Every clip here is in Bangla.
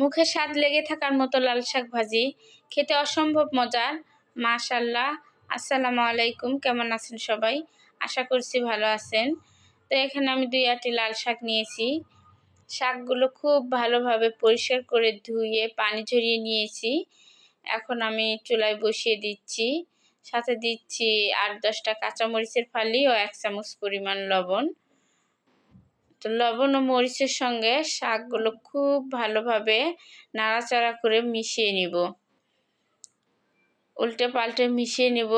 মুখে স্বাদ লেগে থাকার মতো লাল শাক ভাজি। খেতে অসম্ভব মজার মাশাল্লাহ আসসালামু আলাইকুম। কেমন আছেন সবাই? আশা করছি ভালো আছেন। তো এখানে আমি দুই আটি লাল শাক নিয়েছি। শাকগুলো খুব ভালোভাবে পরিষ্কার করে ধুয়ে পানি ঝরিয়ে নিয়েছি। এখন আমি চুলায় বসিয়ে দিচ্ছি। সাথে দিচ্ছি আট দশটা কাঁচামরিচের ফালি ও এক চামচ পরিমাণ লবণ। তো লবণ ও মরিচের সঙ্গে শাকগুলো খুব ভালোভাবে নাড়াচাড়া করে মিশিয়ে নিব। উল্টে পাল্টে মিশিয়ে নিব।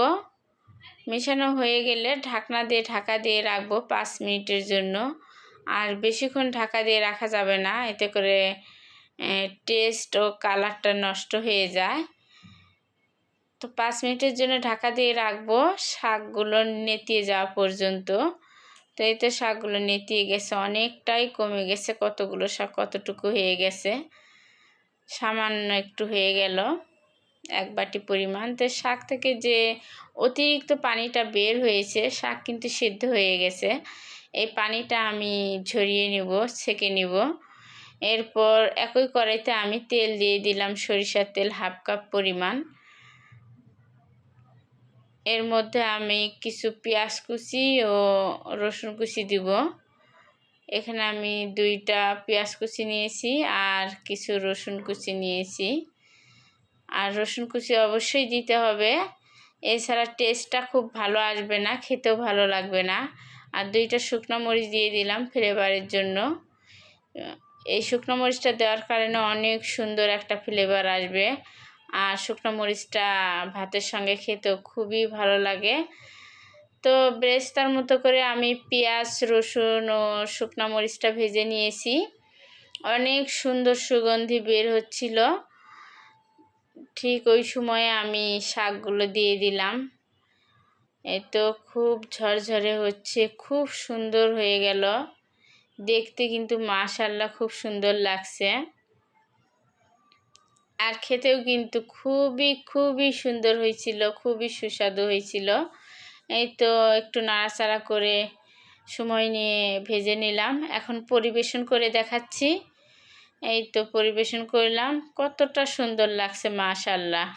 মেশানো হয়ে গেলে ঢাকনা দিয়ে ঢাকা দিয়ে রাখব পাঁচ মিনিটের জন্য। আর বেশিক্ষণ ঢাকা দিয়ে রাখা যাবে না, এতে করে টেস্ট ও কালারটা নষ্ট হয়ে যায়। তো পাঁচ মিনিটের জন্য ঢাকা দিয়ে রাখব। শাকগুলো নেতিয়ে যাওয়া পর্যন্ত। তো এতে শাকগুলো নেতিয়ে গেছে, অনেকটাই কমে গেছে, কতগুলো শাক কতটুকু হয়ে গেছে। সামান্য একটু হয়ে গেল, এক বাটি পরিমাণ। তো শাক থেকে যে অতিরিক্ত পানিটা বের হয়েছে, শাক কিন্তু সিদ্ধ হয়ে গেছে। এই পানিটা আমি ঝরিয়ে নিব, ছেঁকে নিব। এরপর একই কড়াইতে আমি তেল দিয়ে দিলাম সরিষার তেল, হাফ কাপ পরিমাণ। এর মধ্যে আমি কিছু পেঁয়াজ কুচি ও রসুন কুচি দিব। এখানে আমি দুইটা পেঁয়াজ কুচি নিয়েছি আর কিছু রসুন কুচি নিয়েছি। আর রসুন কুচি অবশ্যই দিতে হবে। এছাড়া টেস্টটা খুব ভালো আসবে না, খেতেও ভালো লাগবে না। আর দুইটা শুকনো মরিচ দিয়ে দিলাম ফ্লেভারের জন্য। এই শুকনো মরিচটা দেওয়ার কারণে অনেক সুন্দর একটা ফ্লেভার আসবে। আর শুকনো মরিচটা ভাতের সঙ্গে খেতেও খুবই ভালো লাগে। তো ব্রেস্তার মতো করে আমি পেঁয়াজ, রসুন ও শুকনো মরিচটা ভেজে নিয়েছি। অনেক সুন্দর সুগন্ধি বের হচ্ছিল। ঠিক ওই সময়ে আমি শাকগুলো দিয়ে দিলাম। এই তো খুব ঝরঝরে হচ্ছে, খুব সুন্দর হয়ে গেল। দেখতে কিন্তু মাশাল্লাহ খুব সুন্দর লাগছে। আর খেতেও কিন্তু খুবই খুবই সুন্দর হয়েছিল, খুবই সুস্বাদু হয়েছিল। এই তো একটু নাড়াচাড়া করে সময় নিয়ে ভেজে নিলাম। এখন পরিবেশন করে দেখাচ্ছি। এই তো পরিবেশন করলাম। কতটা সুন্দর লাগছে, মাশাল্লাহ।